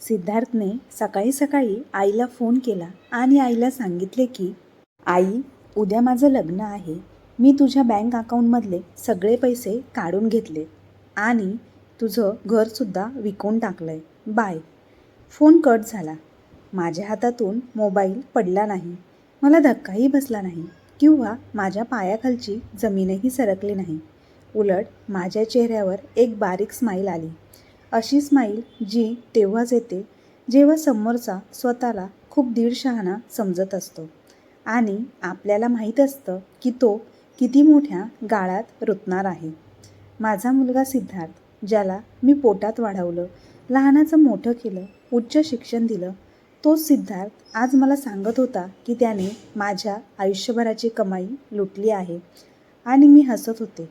सिद्धार्थने सकाळी सकाळी आईला फोन केला आणि आईला सांगितले की आई उद्या माझं लग्न आहे. मी तुझ्या बँक अकाउंटमधले सगळे पैसे काढून घेतले आणि तुझं घरसुद्धा विकून टाकलं आहे बाय. फोन कट झाला. माझ्या हातातून मोबाईल पडला नाही. मला धक्काही बसला नाही किंवा माझ्या पायाखालची जमीनही सरकली नाही. उलट माझ्या चेहऱ्यावर एक बारीक स्माईल आली. अशी स्माईल जी तेव्हाच येते जेव्हा समोरचा स्वतःला खूप दीड शहाणा समजत असतो. आणि आपल्याला माहीत असतं की तो किती मोठ्या गाळात रुतणार आहे. माझा मुलगा सिद्धार्थ ज्याला मी पोटात वाढवलं लहानाचं मोठं केलं उच्च शिक्षण दिलं तोच सिद्धार्थ आज मला सांगत होता की त्याने माझ्या आयुष्यभराची कमाई लुटली आहे. आणि मी हसत होते.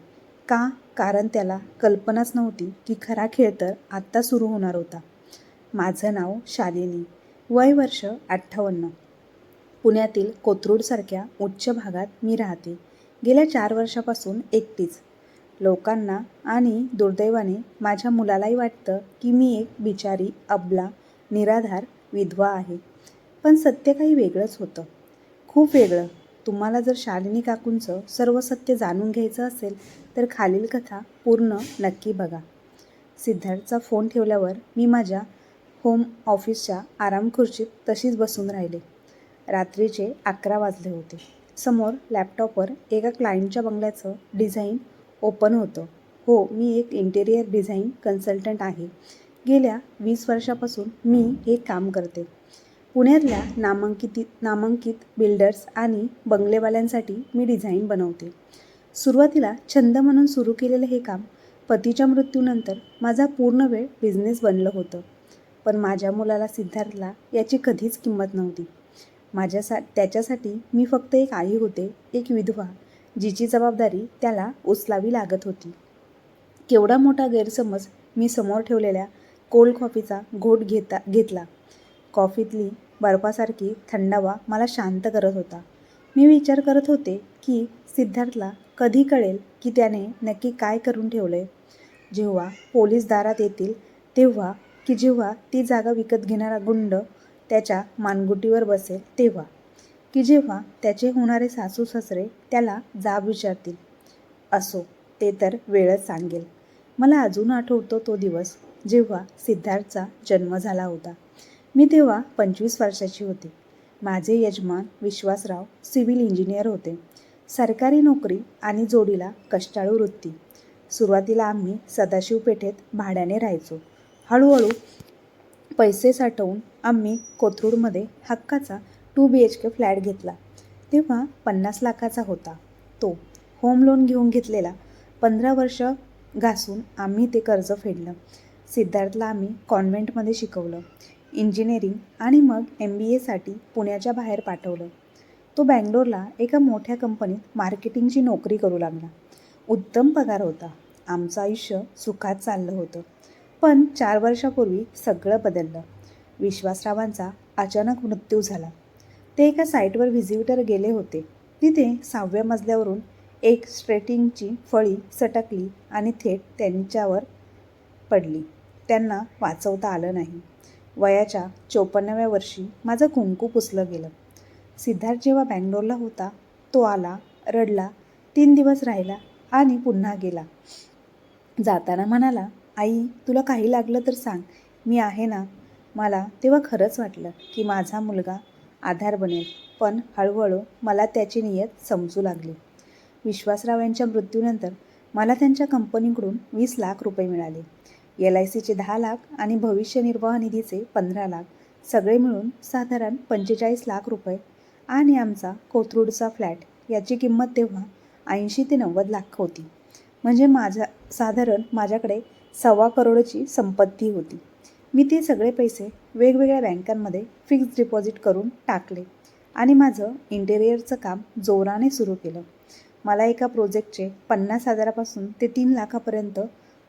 का कारण त्याला कल्पनाच नव्हती की खरा खेळ तर आत्ता सुरू होणार होता. माझं नाव शालिनी वय वर्ष अठ्ठावन्न. पुण्यातील कोथरूडसारख्या उच्च भागात मी राहते. गेल्या चार वर्षापासून एकटीच. लोकांना आणि दुर्दैवाने माझ्या मुलालाही वाटतं की मी एक बिचारी अबला निराधार विधवा आहे. पण सत्य काही वेगळंच होतं. खूप वेगळं. तुम्हाला जर शालिनी काकूंचं सर्व सत्य जाणून घ्यायचं असेल तर खालील कथा पूर्ण नक्की बघा. सिद्धार्थचा फोन ठेवल्यावर मी माझ्या होम ऑफिसच्या आराम खुर्चीत तशीच बसून राहिले. रात्रीचे अकरा वाजले होते. समोर लॅपटॉपवर एका क्लायंटच्या बंगल्याचं डिझाईन ओपन होतं. हो मी एक इंटेरियर डिझाईन कन्सल्टंट आहे. गेल्या वीस वर्षापासून मी हे काम करते. पुण्यातल्या नामांकित नामांकित बिल्डर्स आणि बंगलेवाल्यांसाठी मी डिझाईन बनवते. सुरुवातीला छंद म्हणून सुरू केलेलं हे काम पतीच्या मृत्यूनंतर माझा पूर्ण वेळ बिझनेस बनलं होतं. पण माझ्या मुलाला सिद्धार्थला याची कधीच किंमत नव्हती. माझ्यासा त्याच्यासाठी मी फक्त एक आई होते एक विधवा जिची जबाबदारी त्याला उचलावी लागत होती. केवढा मोठा गैरसमज मी समोर ठेवलेल्या कोल्ड कॉफीचा घोट घेता घेतला. कॉफीतली बर्फासारखी थंडावा मला शांत करत होता. मी विचार करत होते की सिद्धार्थला कधी कळेल की त्याने नक्की काय करून ठेवलं आहे जेव्हा पोलीस दारात येतील तेव्हा की जेव्हा ती जागा विकत घेणारा गुंड त्याच्या मानगुटीवर बसेल तेव्हा की जेव्हा त्याचे होणारे सासू सासरे त्याला जाब विचारतील. असो ते तर वेळच सांगेल. मला अजून आठवतो तो दिवस जेव्हा सिद्धार्थचा जन्म झाला होता. मी तेव्हा पंचवीस वर्षाची होते. माझे यजमान विश्वासराव सिव्हिल इंजिनियर होते. सरकारी नोकरी आणि जोडीला कष्टाळू वृत्ती. सुरुवातीला आम्ही सदाशिव पेठेत भाड्याने राहायचो. हळूहळू पैसे साठवून आम्ही कोथरूडमध्ये हक्काचा two B H K flat घेतला. तेव्हा पन्नास लाखाचा होता. तो होम लोन घेऊन घेतलेला. पंधरा वर्ष घासून आम्ही ते कर्ज फेडलं. सिद्धार्थला आम्ही कॉन्व्हेंटमध्ये शिकवलं. इंजिनिअरिंग आणि मग एम बी एसाठी पुण्याच्या बाहेर पाठवलं. तो बँगलोरला एका मोठ्या कंपनीत मार्केटिंगची नोकरी करू लागला. उत्तम पगार होता. आमचं आयुष्य सुखात चाललं होतं. पण चार वर्षापूर्वी सगळं बदललं. विश्वासरावांचा अचानक मृत्यू झाला. ते एका साईटवर व्हिजिटर गेले होते. तिथे सहाव्या मजल्यावरून एक स्ट्रेटिंगची फळी सटकली आणि थेट त्यांच्यावर पडली. त्यांना वाचवता आलं नाही. वयाच्या चोपन्नाव्या वर्षी माझं कुंकू पुसलं गेलं. सिद्धार्थ जेव्हा बँगलोरला होता तो आला रडला तीन दिवस राहिला आणि पुन्हा गेला. जाताना म्हणाला आई तुला काही लागलं तर सांग. मी आहे ना? मला तेव्हा खरंच वाटलं की माझा मुलगा आधार बनेल पण हळूहळू मला त्याची नियत समजू लागली. विश्वासराव यांच्या मृत्यूनंतर मला त्यांच्या कंपनीकडून वीस लाख रुपये मिळाले. एल आय सीचे दहा लाख आणि भविष्य निर्वाह निधीचे पंधरा लाख. सगळे मिळून साधारण पंचेचाळीस लाख रुपये. आणि आमचा कोथरूडचा फ्लॅट याची किंमत तेव्हा ऐंशी ते नव्वद लाख होती. म्हणजे माझा साधारण माझ्याकडे सव्वा करोडची संपत्ती होती. मी ते सगळे पैसे वेगवेगळ्या बँकांमध्ये फिक्स डिपॉझिट करून टाकले. आणि माझं इंटेरियरचं काम जोराने सुरू केलं. मला एका प्रोजेक्टचे पन्नास हजारापासून ते तीन लाखापर्यंत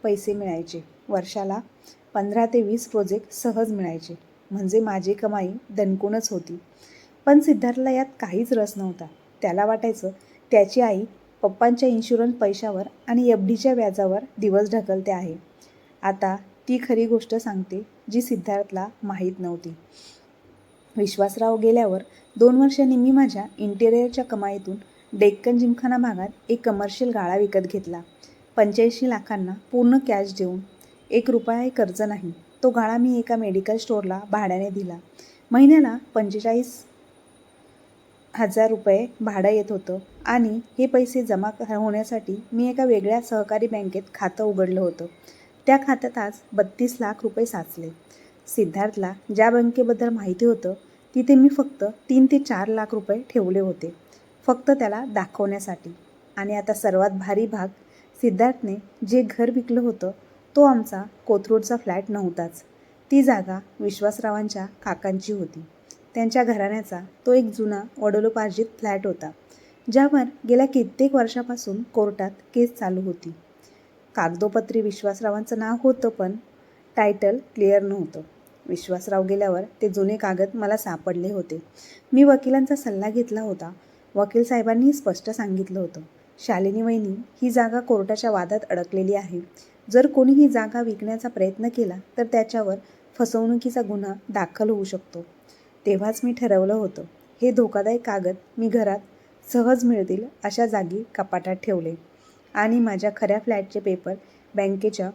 पैसे मिळायचे. वर्षाला पंधरा ते वीस प्रोजेक्ट सहज मिळायचे. म्हणजे माझी कमाई दणकूनच होती. पण सिद्धार्थला यात काहीच रस नव्हता. त्याला वाटायचं त्याची आई पप्पांच्या इन्शुरन्स पैशावर आणि एफ डीच्या व्याजावर दिवस ढकलते आहे. आता ती खरी गोष्ट सांगते जी सिद्धार्थला माहीत नव्हती. विश्वासराव गेल्यावर दोन वर्षांनी मी माझ्या इंटेरियरच्या कमाईतून डेक्कन जिमखाना भागात एक कमर्शियल गाळा विकत घेतला. पंच्याऐंशी लाखांना पूर्ण कॅश देऊन एक रुपयाही कर्ज नाही. तो गाळा मी एका मेडिकल स्टोअरला भाड्याने दिला. महिन्याला पंचेचाळीस हजार रुपये भाडं येत होतं आणि हे पैसे जमा होण्यासाठी मी एका वेगळ्या सहकारी बँकेत खातं उघडलं होतं. त्या खात्यात आज बत्तीस लाख रुपये साचले. सिद्धार्थला ज्या बँकेबद्दल माहिती होतं तिथे मी फक्त तीन ते चार लाख रुपये ठेवले होते फक्त त्याला दाखवण्यासाठी. आणि आता सर्वात भारी भाग सिद्धार्थने जे घर विकलं होतं तो आमचा कोथरूडचा फ्लॅट नव्हताच. ती जागा विश्वासरावांच्या काकांची होती. त्यांच्या घराण्याचा तो एक जुना वडलोपार्जित फ्लॅट होता ज्यावर गेल्या कित्येक वर्षापासून कोर्टात केस चालू होती. कागदोपत्री विश्वासरावांचं नाव होतं पण टायटल क्लिअर नव्हतं. विश्वासराव गेल्यावर ते जुने कागद मला सापडले होते. मी वकिलांचा सल्ला घेतला होता. वकील साहेबांनी स्पष्ट सांगितलं होतं. शालिनी वहिनी ही जागा कोर्टाच्या वादात अडकलेली आहे. जर कोणी ही जागा विकण्याचा प्रयत्न केला तर त्याच्यावर फसवणुकीचा गुन्हा दाखल होऊ शकतो. तेव्हाच मी ठरवलं होतं. हे धोकादायक कागद मी घरात सहज मिळतील अशा जागी कपाटात ठेवले. आणि माझ्या खऱ्या फ्लॅटचे पेपर बँकेच्या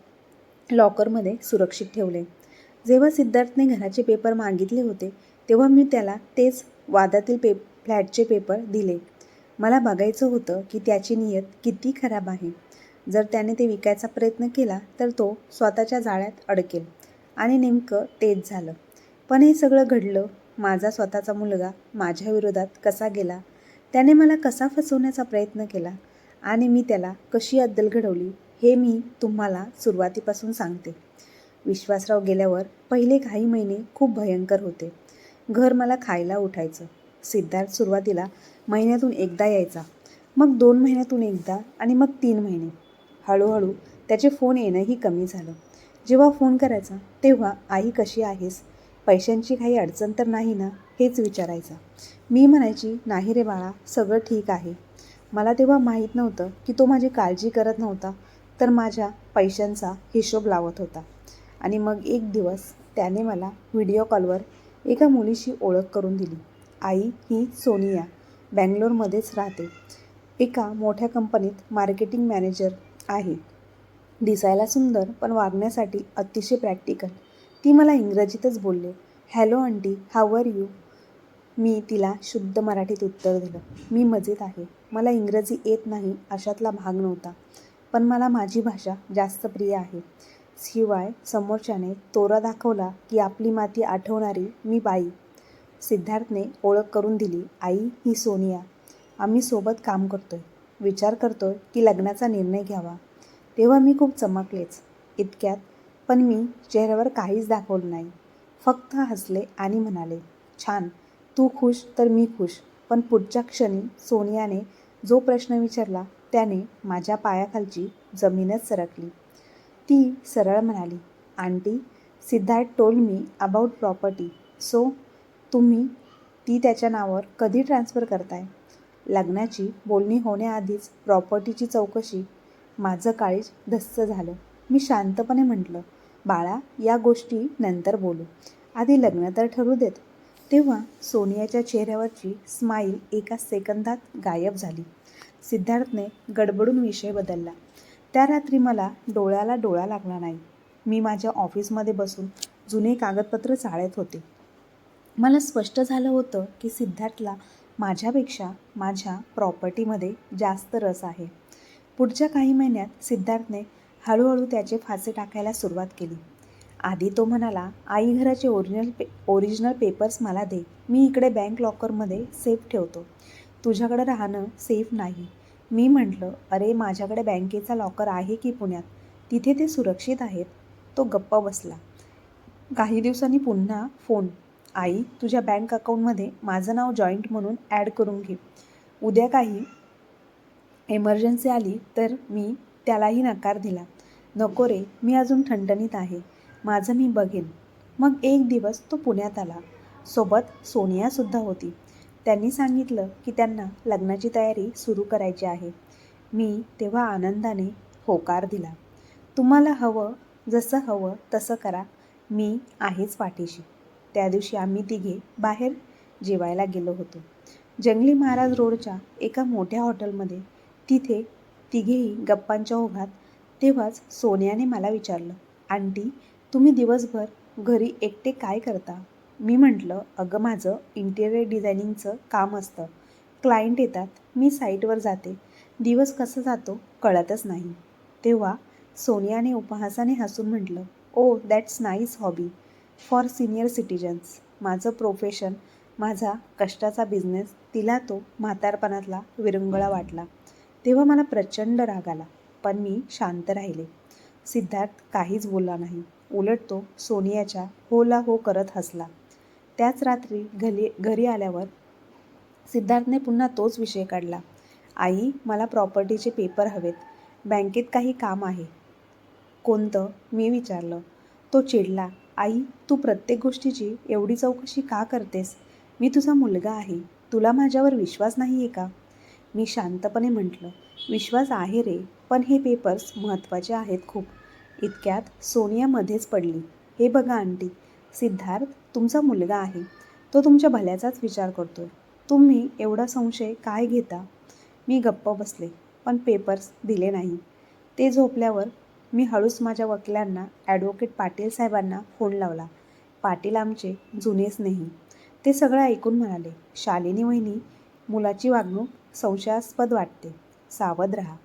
लॉकरमध्ये सुरक्षित ठेवले. जेव्हा सिद्धार्थने घराचे पेपर मागितले होते तेव्हा मी त्याला तेच वादातील पे फ्लॅटचे पेपर दिले. मला बघायचं होतं की त्याची नियत किती खराब आहे. जर त्याने ते विकायचा प्रयत्न केला तर तो स्वतःच्या जाळ्यात अडकेल. आणि नेमकं तेच झालं. पण हे सगळं घडलं. माझा स्वतःचा मुलगा माझ्या विरोधात कसा गेला? त्याने मला कसा फसवण्याचा प्रयत्न केला? आणि मी त्याला कशी अद्दल घडवली? हे मी तुम्हाला सुरुवातीपासून सांगते. विश्वासराव गेल्यावर पहिले काही महिने खूप भयंकर होते. घर मला खायला उठायचं. सिद्धार्थ सुरुवातीला महिन्यातून एकदा यायचा. मग दोन महिन्यातून एकदा आणि मग तीन महिने. हळूहळू त्याचे फोन येणंही कमी झालं. जेव्हा फोन करायचा तेव्हा आई कशी आहेस? पैशांची काही अडचण तर नाही ना? हेच विचारायचा. मी म्हणायची नाही रे बाळा सगळं ठीक आहे. मला तेव्हा माहीत नव्हतं की तो माझी काळजी करत नव्हता तर माझ्या पैशांचा हिशोब लावत होता. आणि मग एक दिवस त्याने मला व्हिडिओ कॉलवर एका मुलीशी ओळख करून दिली. आई ही सोनिया बँगलोरमध्येच राहते. एका मोठ्या कंपनीत मार्केटिंग मॅनेजर आहे. दिसायला सुंदर पण वागण्यासाठी अतिशय प्रॅक्टिकल. ती मला इंग्रजीतच बोलले. Hello aunty. How are you? मी तिला शुद्ध मराठीत उत्तर दिलं. मी मजेत आहे. मला इंग्रजी येत नाही अशातला भाग नव्हता. पण मला माझी भाषा जास्त प्रिय आहे. शिवाय समोरच्याने तोरा दाखवला की आपली माती आठवणारी मी बाई. सिद्धार्थने ओळख करून दिली आई ही सोनिया आम्ही सोबत काम करतोय. विचार करतोय की लग्नाचा निर्णय घ्यावा. तेव्हा मी खूप चमकलेच. इतक्यात पण मी चेहऱ्यावर काहीच दाखवलं नाही. फक्त हसले आणि म्हणाले छान तू खुश तर मी खुश. पण पुढच्या क्षणी सोनियाने जो प्रश्न विचारला त्याने माझ्या पायाखालची जमीनच सरकली. ती सरळ म्हणाली aunty Siddharth told me about property so तुम्ही ती त्याच्या नावावर कधी ट्रान्सफर करताय? लग्नाची बोलणी होण्याआधीच प्रॉपर्टीची चौकशी माझं काळीज धस्स झालं. मी शांतपणे म्हटलं बाळा या गोष्टी नंतर बोलू. आधी लग्न तर ठरू देत. तेव्हा सोनियाच्या चेहऱ्यावरची स्माईल एका सेकंदात गायब झाली. सिद्धार्थने गडबडून विषय बदलला. त्या रात्री मला डोळ्याला डोळा लागला नाही. मी माझ्या ऑफिसमध्ये बसून जुने कागदपत्र चाळत होते. मला स्पष्ट झालं होतं की सिद्धार्थला माझ्यापेक्षा माझ्या प्रॉपर्टीमध्ये जास्त रस आहे. पुढच्या काही महिन्यात सिद्धार्थने हळूहळू त्याचे फासे टाकायला सुरुवात केली. आधी तो म्हणाला आई घराचे ओरिजिनल पे ओरिजिनल पेपर्स मला दे. मी इकडे बँक लॉकरमध्ये सेफ ठेवतो. तुझ्याकडे राहणं सेफ नाही. मी म्हटलं अरे माझ्याकडे बँकेचा लॉकर आहे की पुण्यात? तिथे ते सुरक्षित आहेत. तो गप्प बसला. काही दिवसांनी पुन्हा फोन आई तुझ्या बँक अकाउंटमध्ये माझं नाव जॉईंट म्हणून ॲड करून घे. उद्या काही एमर्जन्सी आली तर मी त्यालाही नकार दिला. नको रे मी अजून ठणठणीत आहे. माझं मी बघेन. मग एक दिवस तो पुण्यात आला. सोबत सोनियासुद्धा होती. त्यांनी सांगितलं की त्यांना लग्नाची तयारी सुरू करायची आहे. मी तेव्हा आनंदाने होकार दिला. तुम्हाला हवं जसं हवं तसं करा. मी आहेच पाठीशी. त्या दिवशी आम्ही तिघे बाहेर जेवायला गेलो होतो. जंगली महाराज रोडच्या एका मोठ्या हॉटेलमध्ये तिथे तिघेही गप्पांच्या ओघात तेव्हाच सोन्याने मला विचारलं आंटी तुम्ही दिवसभर घरी एकटे काय करता? मी म्हटलं अगं माझं इंटेरियर डिझायनिंगचं काम असतं. क्लायंट येतात मी साईटवर जाते. दिवस कसा जातो कळतच नाही. तेव्हा सोनियाने उपहासाने हसून म्हटलं ओ that's nice hobby for senior citizens. माझं प्रोफेशन माझा कष्टाचा बिझनेस तिला तो म्हातारपणातला विरंगुळा वाटला. तेव्हा मला प्रचंड राग आला पण मी शांत राहिले. सिद्धार्थ काहीच बोलला नाही. उलट तो सोनियाच्या होला हो करत हसला. त्याच रात्री घरी घरी आल्यावर सिद्धार्थने पुन्हा तोच विषय काढला. आई मला प्रॉपर्टीचे पेपर हवेत. बँकेत काही काम आहे. कोणतं? मी विचारलं. तो चिडला. आई तू प्रत्येक गोष्टीची एवढी चौकशी का करतेस? मी तुझा मुलगा आहे. तुला माझ्यावर विश्वास नाही आहे का? मी शांतपणे म्हटलं विश्वास आहे रे पण हे पेपर्स महत्त्वाचे आहेत खूप. इतक्यात सोनिया मध्येच पडली. हे बघा आंटी. सिद्धार्थ तुमचा मुलगा आहे. तो तुमच्या भल्याचाच विचार करतोय. तुम्ही एवढा संशय काय घेता? मी गप्प बसले पण पेपर्स दिले नाही. ते झोपल्यावर मी हळूच माझ्या वकिलांना ॲडव्होकेट पाटील साहेबांना फोन लावला. पाटील आमचे जुनेच नाही. ते सगळं ऐकून म्हणाले शालिनी वहिनी मुलाची वागणूक संशयास्पद वाटते. सावध राहा.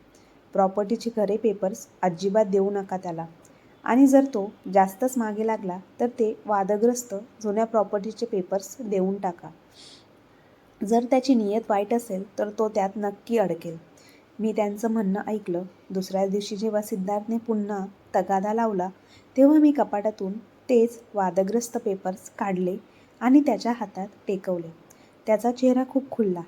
प्रॉपर्टीचे खरे पेपर्स अजिबात देऊ नका त्याला. आणि जर तो जास्तच मागे लागला तर ते वादग्रस्त जुन्या प्रॉपर्टीचे पेपर्स देऊन टाका. जर त्याची नियत वाईट असेल तर तो त्यात नक्की अडकेल. मी त्यांचं म्हणणं ऐकलं. दुसऱ्या दिवशी जेव्हा सिद्धार्थने पुन्हा तगादा लावला तेव्हा मी कपाटातून तेच वादग्रस्त पेपर्स काढले आणि त्याच्या हातात टेकवले. त्याचा चेहरा खूप खुलला.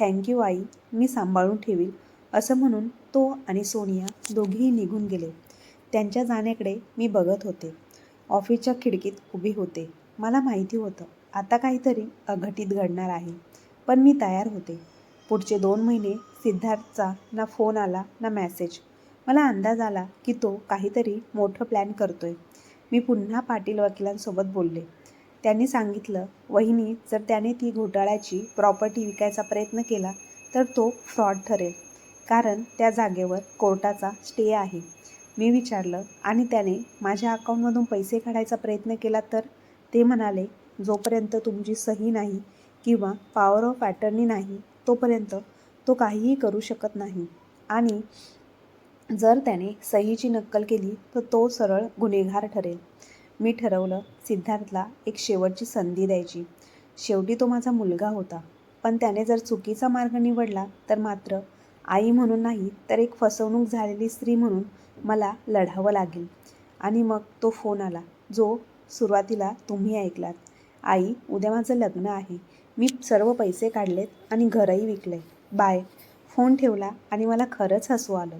थँक्यू आई. मी सांभाळून ठेवील असं म्हणून तो आणि सोनिया दोघेही निघून गेले. त्यांच्या जाण्याकडे मी बघत होते. ऑफिसच्या खिडकीत उभी होते. मला माहिती होतं आता काहीतरी अघटित घडणार आहे. पण मी तयार होते. पुढचे दोन महिने सिद्धार्थचा ना फोन आला ना मॅसेज मला अंदाज आला की तो काहीतरी मोठं प्लॅन करतोय. मी पुन्हा पाटील वकिलांसोबत बोलले. त्यांनी सांगितलं वहिनी जर त्याने ती घोटाळ्याची प्रॉपर्टी विकायचा प्रयत्न केला तर तो फ्रॉड ठरेल. कारण त्या जागेवर कोर्टाचा स्टे आहे. मी विचारलं आणि त्याने माझ्या अकाउंटमधून पैसे काढायचा प्रयत्न केला तर? ते म्हणाले जोपर्यंत तुमची सही नाही किंवा पॉवर ऑफ अटर्नी नाही तोपर्यंत तो काहीही करू शकत नाही. आणि जर त्याने सहीची नक्कल केली तर तो सरळ गुन्हेगार ठरेल. मी ठरवलं सिद्धार्थला एक शेवटची संधी द्यायची. शेवटी तो माझा मुलगा होता. पण त्याने जर चुकीचा मार्ग निवडला तर मात्र आई म्हणून नाही तर एक फसवणूक झालेली स्त्री म्हणून मला लढावं लागेल. आणि मग तो फोन आला जो सुरुवातीला तुम्ही ऐकलात. आई उद्या माझं लग्न आहे. मी सर्व पैसे काढलेत आणि घरही विकले. बाय. फोन ठेवला आणि मला खरंच हसू आलं.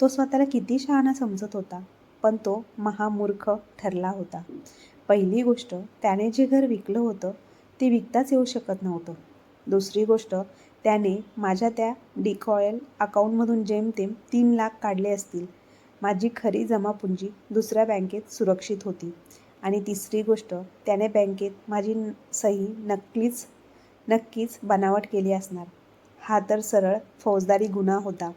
तो स्वतःला किती शहाणा समजत होता पण तो महामूर्ख ठरला होता. पहिली गोष्ट त्याने जे घर विकलं होतं ते विकताच येऊ शकत नव्हतं. दुसरी गोष्ट त्याने माझ्या त्या डिकॉयल अकाउंटमधून जेमतेम तीन लाख काढले असतील. माझी खरी जमापुंजी दुसऱ्या बँकेत सुरक्षित होती. आणि तिसरी गोष्ट त्याने बँकेत माझी सही नक्कीच नक्कीच बनावट केली असणार. हा तर सरळ फौजदारी गुन्हा होता.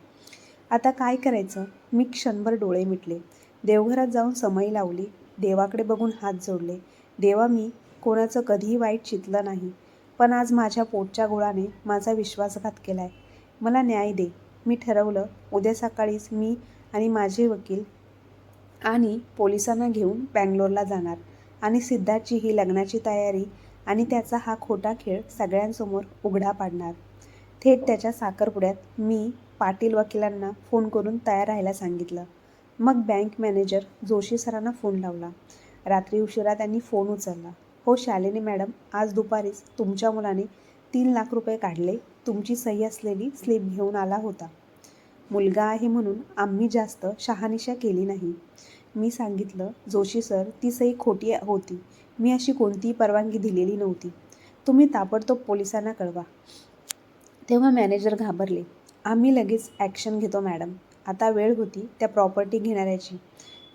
आता काय करायचं? मी क्षणभर डोळे मिटले. देवघरात जाऊन समई लावली. देवाकडे बघून हात जोडले. देवा मी कोणाचं कधीही वाईट चितलं नाही. पण आज माझ्या पोटच्या गोळाने माझा विश्वासघात केला आहे मला न्याय दे. मी ठरवलं उद्या सकाळीच मी आणि माझे वकील आणि पोलिसांना घेऊन बँगलोरला जाणार आणि सिद्धार्थची ही लग्नाची तयारी आणि त्याचा हा खोटा खेळ सगळ्यांसमोर उघडा पाडणार. थेट त्याच्या साखरपुड्यात मी पाटील वकिलांना फोन करून तयार राहायला सांगितलं. मग बँक मॅनेजर जोशी सरांना फोन लावला. रात्री उशिरा त्यांनी फोन उचलला. हो शालिनी मॅडम आज दुपारीच तुमच्या मुलाने तीन लाख रुपये काढले. तुमची सही असलेली स्लिप घेऊन आला होता. मुलगा आहे म्हणून आम्ही जास्त शहानिशा केली नाही. मी सांगितलं जोशी सर ती सही खोटी होती. मी अशी कोणतीही परवानगी दिलेली नव्हती. तुम्ही ताबडतोब पोलिसांना कळवा. तेव्हा मॅनेजर घाबरले. आम्ही लगेच ॲक्शन घेतो मॅडम. आता वेळ होती त्या प्रॉपर्टी घेणाऱ्याची.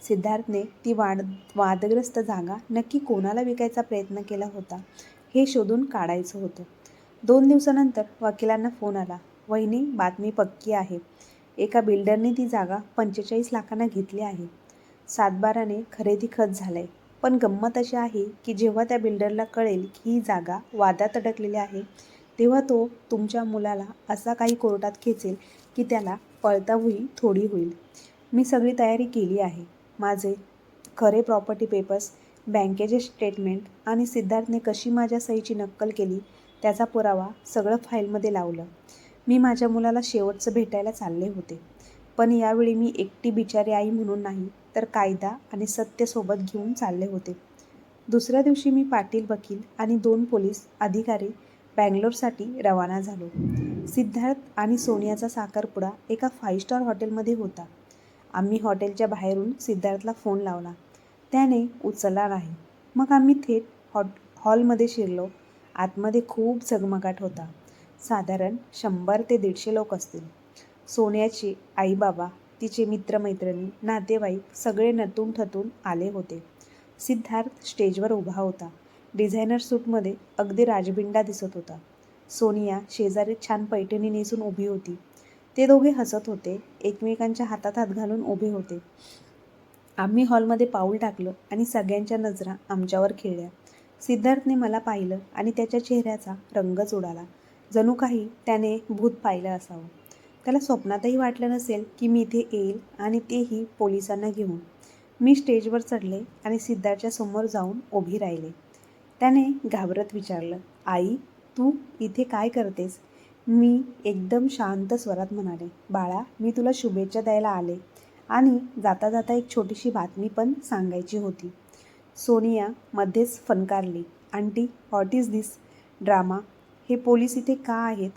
सिद्धार्थने ती वाद वादग्रस्त जागा नक्की कोणाला विकायचा प्रयत्न केला होता हे शोधून काढायचं होतं. दोन दिवसानंतर वकिलांना फोन आला. वहिनी बातमी पक्की आहे. एका बिल्डरने ती जागा पंचेचाळीस लाखांना घेतली आहे. सातबाराने खरेदी खत झालंय. पण गंमत अशी आहे की जेव्हा त्या बिल्डरला कळेल की ही जागा वादात अडकलेली आहे तेव्हा तो तुमच्या मुलाला असा काही कोर्टात खेचेल की त्याला पळताभुई थोडी होईल. मी सगळी तयारी केली आहे. माझे खरे प्रॉपर्टी पेपर्स बँकेचे स्टेटमेंट आणि सिद्धार्थने कशी माझ्या सहीची नक्कल केली त्याचा पुरावा सगळं फाईलमध्ये लावलं. मी माझ्या मुलाला शेवटचं भेटायला चालले होते. पण यावेळी मी एकटी बिचारी आई म्हणून नाही तर कायदा आणि सत्य सोबत घेऊन चालले होते. दुसऱ्या दिवशी मी पाटील वकील आणि दोन पोलीस अधिकारी बँगलोरसाठी रवाना झालो. सिद्धार्थ आणि सोनियाचा साखरपुडा एका फाईव्ह स्टार हॉटेलमध्ये होता. आम्ही हॉटेलच्या बाहेरून सिद्धार्थला फोन लावला. त्याने उचलला नाही. मग आम्ही थेट हॉट हॉलमध्ये शिरलो. आतमध्ये खूप झगमगाट होता. साधारण शंभर ते दीडशे लोक असतील. सोन्याची आई बाबा तिचे मित्रमैत्रिणी नातेवाईक सगळे नटून ठतून आले होते. सिद्धार्थ स्टेजवर उभा होता. डिझायनर सूटमध्ये अगदी राजबिंडा दिसत होता. सोनिया शेजारी छान पैठणी नेसून उभी होती. ते दोघे हसत होते. एकमेकांच्या हातात हात घालून उभे होते. आम्ही हॉलमध्ये पाऊल टाकलं आणि सगळ्यांच्या नजरा आमच्यावर खेळल्या. सिद्धार्थने मला पाहिलं आणि त्याच्या चेहऱ्याचा रंगच उडाला जणू काही त्याने भूत पाहिलं असावं. त्याला स्वप्नातही वाटलं नसेल की मी इथे येईल आणि तेही पोलिसांना घेऊन. मी स्टेजवर चढले आणि सिद्धार्थच्या समोर जाऊन उभी राहिले. त्याने घाबरत विचारलं आई तू इथे काय करतेस? मी एकदम शांत स्वरात म्हणाले बाळा मी तुला शुभेच्छा द्यायला आले. आणि जाता जाता एक छोटीशी बातमी पण सांगायची होती. सोनिया मध्येच फनकारली aunty what is this drama? हे पोलीस इथे का आहेत?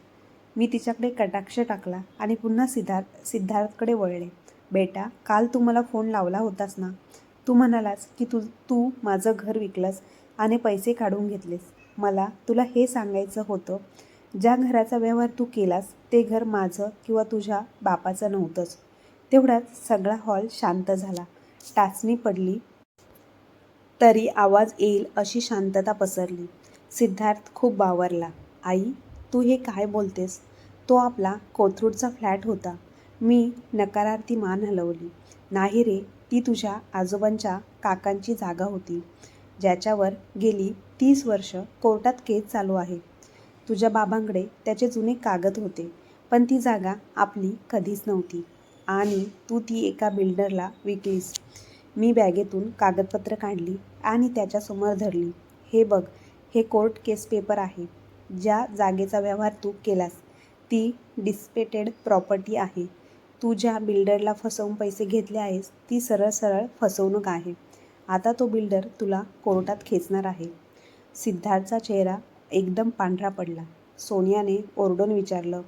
मी तिच्याकडे कटाक्ष टाकला आणि पुन्हा सिद्धार्थ सिद्धार्थकडे वळले बेटा काल तू मला फोन लावला होतास ना? तू म्हणालास की तू तू माझं घर विकलंस आणि पैसे काढून घेतलेस. मला तुला हे सांगायचं होतं ज्या घराचा व्यवहार तू केलास ते घर माझं किंवा तुझ्या बापाचं नव्हतंच. तेवढ्यात सगळा हॉल शांत झाला. टाचणी पडली तरी आवाज येईल अशी शांतता पसरली. सिद्धार्थ खूप बावरला आई तू हे काय बोलतेस? तो आपला कोथरूडचा फ्लॅट होता. मी नकारार्थी मान हलवली. नाही रे ती तुझ्या आजोबांच्या काकांची जागा होती. ज्याच्यावर गेली तीस वर्ष कोर्टात केस चालू आहे. तुझ्या बाबांकडे त्याचे जुने कागद होते पण ती जागा आपली कधीच नव्हती. आणि तू ती एका बिल्डरला विकलीस. मी बॅगेतून कागदपत्र काढली आणि त्याच्यासमोर धरली. हे बघ हे कोर्ट केस पेपर आहे. ज्या जागेचा व्यवहार तू केलास ती डिस्पेटेड प्रॉपर्टी आहे. तू ज्या बिल्डरला फसवून पैसे घेतले आहेस ती सरळ सरळ फसवणूक आहे. आता तो बिल्डर तुला कोर्टात खेचणार आहे. सिद्धार्थचा चेहरा एकदम पांढरा पडला. सोनियाने ओरडून विचारलं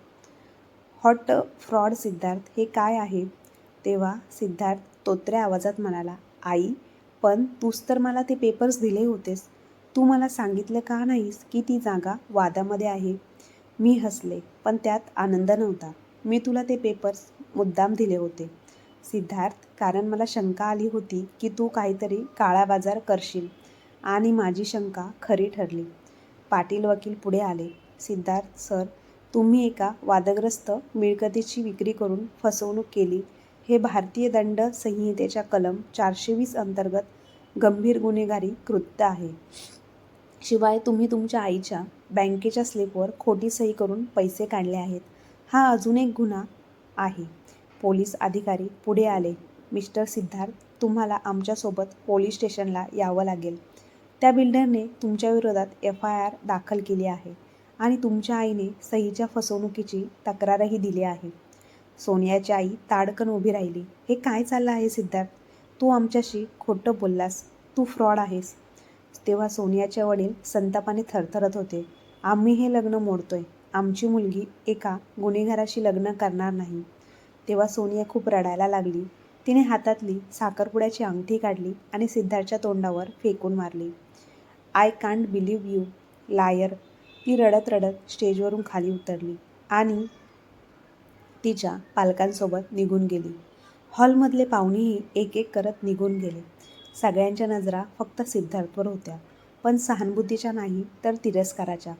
हॉट फ्रॉड सिद्धार्थ हे काय आहे? तेव्हा सिद्धार्थ तोत्र्या आवाजात म्हणाला आई पण तूच तर मला ते पेपर्स दिले होतेस. तू मला सांगितलं का नाहीस की ती जागा वादामध्ये आहे? मी हसले पण त्यात आनंद नव्हता. मी तुला ते पेपर्स मुद्दाम दिले होते. सिद्धार्थ कारण मला शंका आली होती की तू काहीतरी काळा बाजार करशील. आणि माझी शंका खरी ठरली. पाटील वकील पुढे आले. सिद्धार्थ सर तुम्ही एका वादग्रस्त मिळकतीची विक्री करून फसवणूक केली. हे भारतीय दंड संहितेच्या कलम चारशे वीस अंतर्गत गंभीर गुन्हेगारी कृत्य आहे. शिवाय तुम्ही तुमच्या आईच्या बँकेच्या स्लिपवर खोटी सही करून पैसे काढले आहेत. हा अजून एक गुन्हा आहे. पोलीस अधिकारी पुढे आले. मिस्टर सिद्धार्थ तुम्हाला आमच्यासोबत पोलीस स्टेशनला यावं लागेल. त्या बिल्डरने तुमच्याविरोधात एफ आय आर दाखल केली आहे आणि तुमच्या आईने सहीच्या फसवणुकीची तक्रारही दिली आहे. सोनियाची आई ताडकन उभी राहिली. हे काय चाललं आहे सिद्धार्थ? तू आमच्याशी खोटं बोललास. तू फ्रॉड आहेस. तेव्हा सोनियाचे वडील संतापाने थरथरत होते. आम्ही हे लग्न मोडतोय. आमची मुलगी एका गुन्हेगाराशी लग्न करणार नाही. तेव्हा सोनिया खूप रडायला लागली. तिने हातातली साखरपुड्याची अंगठी काढली आणि सिद्धार्थच्या तोंडावर फेकून मारली. I can't believe you liar ती रडत रडत स्टेजवरून खाली उतरली आणि तिच्या पालकांसोबत निघून गेली. हॉलमधले पाहुणेही एक एक करत निघून गेले. सगळ्यांच्या नजरा फक्त सिद्धार्थवर होत्या पण सहानुभूतीच्या नाही तर तिरस्काराच्या.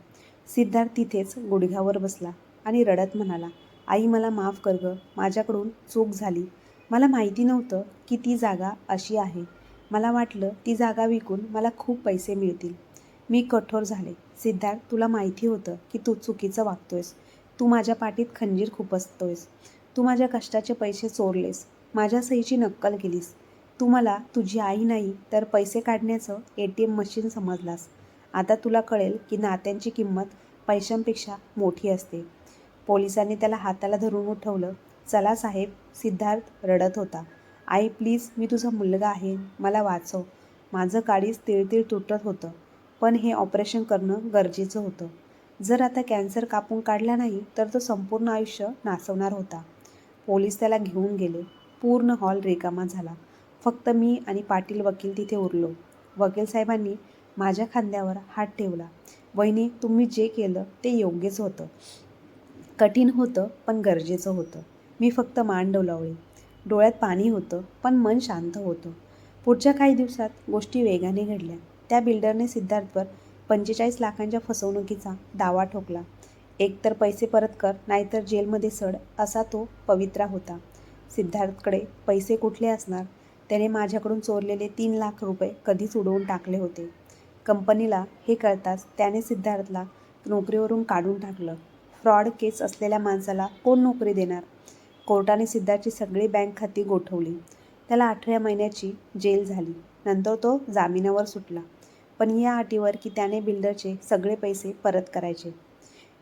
सिद्धार्थ तिथेच गुडघ्यावर बसला आणि रडत म्हणाला आई मला माफ कर गं माझ्याकडून चूक झाली. मला माहिती नव्हतं की ती जागा अशी आहे. मला वाटलं ती जागा विकून मला खूप पैसे मिळतील. मी कठोर झाले. सिद्धार्थ तुला माहिती होतं की तू चुकीचं वागतोयस. तू माझ्या पाठीत खंजीर खुपसतोयस. तू माझ्या कष्टाचे पैसे चोरलेस. माझ्या सहीची नक्कल केलीस. तू मला तुझी आई नाही तर पैसे काढण्याचं ए टी एम मशीन समजलास. आता तुला कळेल की नात्यांची किंमत पैशांपेक्षा मोठी असते. पोलिसांनी त्याला हाताला धरून उठवलं. चला साहेब सिद्धार्थ रडत होता. आई प्लीज मी तुझा मुलगा आहे मला वाचव. माझं काळीच तिळतिळ तुटत होतं पण हे ऑपरेशन करणं गरजेचं होतं. जर आता कॅन्सर कापून काढला नाही तर तो संपूर्ण आयुष्य नाचवणार होता. पोलीस त्याला घेऊन गेले. पूर्ण हॉल रिकामा झाला. फक्त मी आणि पाटील वकील तिथे उरलो. वकील साहेबांनी माझ्या खांद्यावर हात ठेवला. वहिनी तुम्ही जे केलं ते योग्यच होतं. कठीण होतं पण गरजेचं होतं. मी फक्त मान डोलावली. डोळ्यात पाणी होतं पण मन शांत होतं. पुढच्या काही दिवसात गोष्टी वेगाने घडल्या. त्या बिल्डरने सिद्धार्थवर पंचेचाळीस लाखांच्या फसवणुकीचा दावा ठोकला. एकतर पैसे परत कर नाहीतर जेलमध्ये सड असा तो पवित्रा होता. सिद्धार्थकडे पैसे कुठले असणार? त्याने माझ्याकडून चोरलेले तीन लाख रुपये कधीच उडवून टाकले होते. कंपनीला हे कळताच त्याने सिद्धार्थला नोकरीवरून काढून टाकलं. फ्रॉड केस असलेल्या माणसाला कोण नोकरी देणार? कोर्टाने सिद्धार्थची सगळी बँक खाती गोठवली. त्याला आठव्या महिन्याची जेल झाली. नंतर तो जामिनावर सुटला. पण या अटीवर की त्याने बिल्डरचे सगळे पैसे परत करायचे.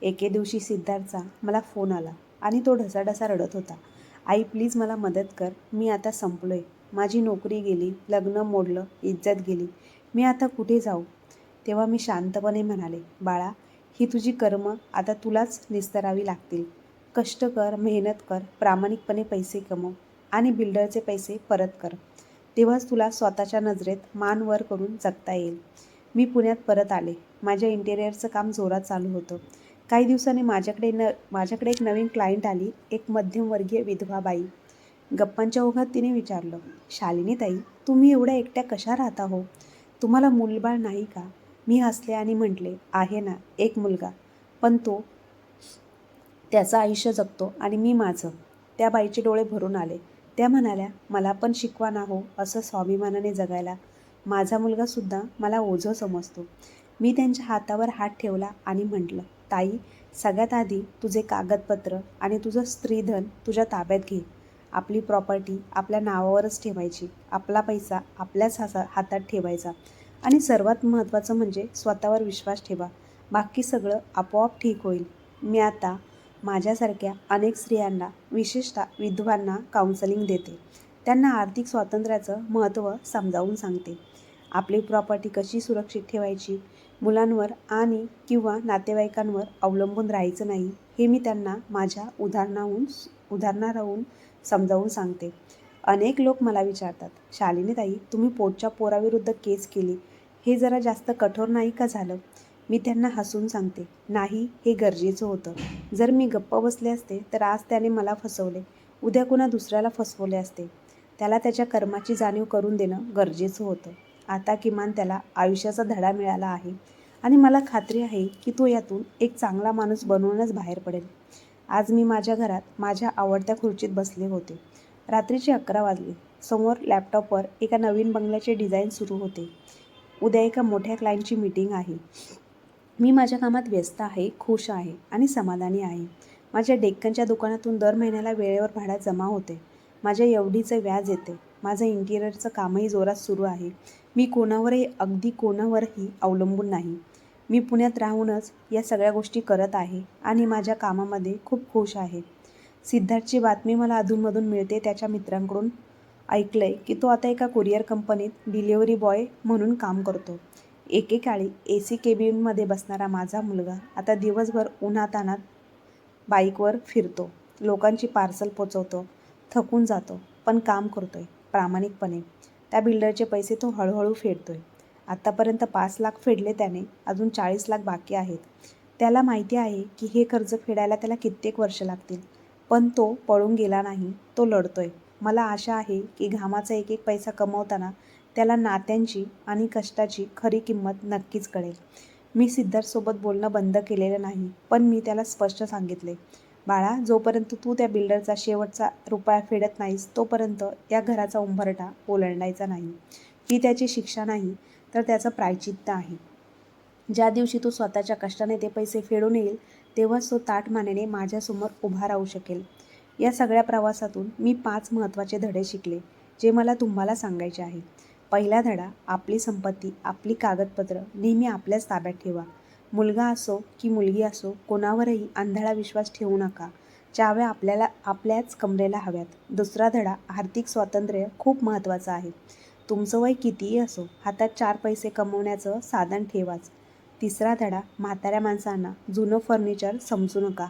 एके दिवशी सिद्धार्थचा मला फोन आला आणि तो ढसाढसा रडत होता. आई प्लीज मला मदत कर. मी आता संपलोय. माझी नोकरी गेली लग्न मोडलं इज्जत गेली. मी आता कुठे जाऊ? तेव्हा मी शांतपणे म्हणाले बाळा ही तुझी कर्म आता तुलाच निस्तरावी लागतील. कष्ट कर मेहनत कर प्रामाणिकपणे पैसे कमव आणि बिल्डरचे पैसे परत कर. तेव्हाच तुला स्वतःच्या नजरेत मान वर करून जगता येईल. मी पुण्यात परत आले. माझ्या इंटेरियरचं काम जोरात चालू होतं. काही दिवसांनी माझ्याकडे न माझ्याकडे एक नवीन क्लायंट आली एक मध्यमवर्गीय विधवा बाई. गप्पांच्या ओघात तिने विचारलं शालिनी ताई तुम्ही एवढ्या एकट्या कशा राहता हो? तुम्हाला मूलबाळ नाही का? मी हसले आणि म्हटले आहे ना एक मुलगा. पण तो त्याचं आयुष्य जगतो आणि मी माझं. त्या बाईचे डोळे भरून आले. त्या म्हणाल्या मला पण शिकवा ना हो असं स्वाभिमानाने जगायला. माझा मुलगासुद्धा मला ओझं समजतो. मी त्यांच्या हातावर हात ठेवला आणि म्हटलं ताई सगळ्यात आधी तुझे कागदपत्र आणि तुझं स्त्रीधन तुझ्या ताब्यात घे. आपली प्रॉपर्टी आपल्या नावावरच ठेवायची. आपला पैसा आपल्याच हासा हातात ठेवायचा. आणि सर्वात महत्त्वाचं म्हणजे स्वतःवर विश्वास ठेवा. बाकी सगळं आपोआप ठीक होईल. मी आता माझ्यासारख्या अनेक स्त्रियांना विशेषतः विधवांना काउन्सलिंग देते. त्यांना आर्थिक स्वातंत्र्याचं महत्त्व समजावून सांगते. आपली प्रॉपर्टी कशी सुरक्षित ठेवायची? मुलांवर आणि किंवा नातेवाईकांवर अवलंबून राहायचं नाही हे मी त्यांना माझ्या उदाहरणाहून उदाहरणाराहून समजावून सांगते. अनेक लोक मला विचारतात शालिनी ताई तुम्ही पोटच्या पोराविरुद्ध केस केली. हे जरा जास्त कठोर नाही का झालं? मी त्यांना हसून सांगते नाही हे गरजेचं होतं. जर मी गप्प बसले असते तर आज त्याने मला फसवले. उद्या कुणा दुसऱ्याला फसवले असते. त्याला त्याच्या कर्माची जाणीव करून देणं गरजेचं होतं. आता किमान त्याला आयुष्याचा धडा मिळाला आहे. आणि मला खात्री आहे की तो यातून एक चांगला माणूस बनवूनच बाहेर पडेल. आज मी माझ्या घरात माझ्या आवडत्या खुर्चीत बसले होते. रात्रीचे अकरा वाजले. समोर लॅपटॉपवर एका नवीन बंगल्याचे डिझाईन सुरू होते. उद्या एका मोठ्या क्लायंटची मीटिंग आहे. मी माझ्या कामात व्यस्त आहे खुश आहे आणि समाधानी आहे. माझ्या डेक्कनच्या दुकानातून दर महिन्याला वेळेवर भाडा जमा होते. माझ्या एवढीचं व्याज येते. माझं इंटिरियरचं कामही जोरात सुरू आहे. मी कोणावरही अगदी कोणावरही अवलंबून नाही. मी पुण्यात राहूनच या सगळ्या गोष्टी करत आहे आणि माझ्या कामामध्ये खूप खुश आहे. सिद्धार्थची बातमी मला अधूनमधून मिळते त्याच्या मित्रांकडून. ऐकलंय की तो आता एका कुरिअर कंपनीत डिलिव्हरी बॉय म्हणून काम करतो. एकेकाळी ए सी केबिनमध्ये बसणारा माझा मुलगा आता दिवसभर उन्हातानात बाईकवर फिरतो. लोकांची पार्सल पोचवतो थकून जातो पण काम करतोय प्रामाणिकपणे. त्या बिल्डरचे पैसे तो हळूहळू फेडतोय. आत्तापर्यंत पाच लाख फेडले त्याने अजून चाळीस लाख बाकी आहेत. त्याला माहिती आहे की हे कर्ज फेडायला त्याला कित्येक वर्ष लागतील पण तो पळून गेला नाही तो लढतोय. मला आशा आहे की घामाचा एक एक पैसा कमवताना त्याला नात्यांची आणि कष्टाची खरी किंमत नक्कीच कळेल. मी सिद्धार्थसोबत बोलणं बंद केलेलं नाही पण मी त्याला स्पष्ट सांगितले. बाळा जोपर्यंत तू त्या बिल्डरचा शेवटचा रुपया फेडत नाहीस तोपर्यंत या घराचा उंबरठा ओलांडायचा नाही. ही त्याची शिक्षा नाही तर त्याचं प्रायचित्त आहे. ज्या दिवशी तू स्वतःच्या कष्टाने ते पैसे फेडून येईल तेव्हाच तो ताट मानेने माझ्यासमोर उभा राहू शकेल. या सगळ्या प्रवासातून मी पाच महत्त्वाचे धडे शिकले जे मला तुम्हाला सांगायचे आहे. पहिला धडा आपली संपत्ती आपली कागदपत्र नेहमी आपल्याच ताब्यात ठेवा. मुलगा असो की मुलगी असो कोणावरही आंधळा विश्वास ठेवू नका. चाव्या आपल्याला आपल्याच कमरेला हव्यात. दुसरा धडा आर्थिक स्वातंत्र्य खूप महत्त्वाचं आहे. तुमचं वय कितीही असो हातात चार पैसे कमवण्याचं साधन ठेवाच. तिसरा धडा म्हाताऱ्या माणसांना जुनं फर्निचर समजू नका.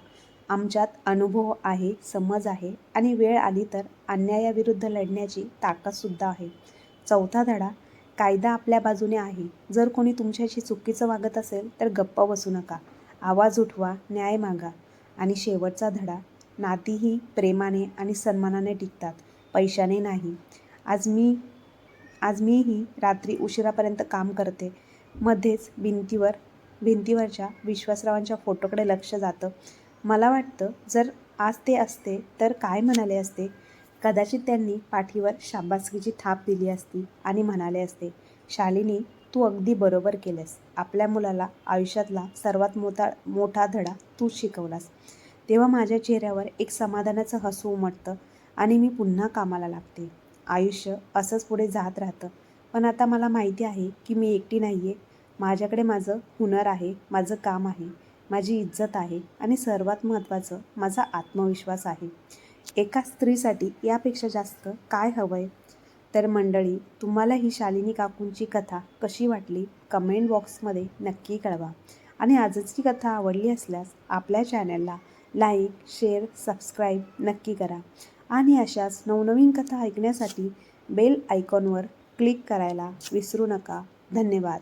आमच्यात अनुभव आहे समज आहे आणि वेळ आली तर अन्यायाविरुद्ध लढण्याची ताकदसुद्धा आहे. चौथा धडा कायदा आपल्या बाजूने आहे. जर कोणी तुमच्याशी चुकीचं वागत असेल तर गप्प बसू नका. आवाज उठवा न्याय मागा. आणि शेवटचा धडा नातीही प्रेमाने आणि सन्मानाने टिकतात. पैशाने नाही. आज मी आज मीही रात्री उशिरापर्यंत काम करते. मध्येच भिंतीवर भिंतीवरच्या विश्वासरावांच्या फोटोकडे लक्ष जातं. मला वाटतं जर आज ते असते तर काय म्हणाले असते? कदाचित त्यांनी पाठीवर शाबासकीची थाप दिली असती आणि म्हणाले असते शालिनी तू अगदी बरोबर केलेस. आपल्या मुलाला आयुष्यातला सर्वात मोठा मोठा धडा तू शिकवलास. तेव्हा माझ्या चेहऱ्यावर एक समाधानाचं हसू उमटतं आणि मी पुन्हा कामाला लागते. आयुष्य असंच पुढे जात राहतं. पण आता मला माहिती आहे की मी एकटी नाही आहे माझ्याकडे माझं हुनर आहे माझं काम आहे माझी इज्जत आहे आणि सर्वात महत्त्वाचं माझा आत्मविश्वास आहे. एका स्त्रीसाठी यापेक्षा जास्त काय हवं आहे तर मंडळी तुम्हाला ही शालिनी काकूंची कथा कशी वाटली? कमेंट बॉक्समध्ये नक्की कळवा. आणि आजची कथा आवडली असल्यास आपल्या चॅनलला लाईक शेअर सबस्क्राईब नक्की करा. आणि अशाच नवनवीन कथा ऐकण्यासाठी बेल आयकॉनवर क्लिक करायला विसरू नका. धन्यवाद.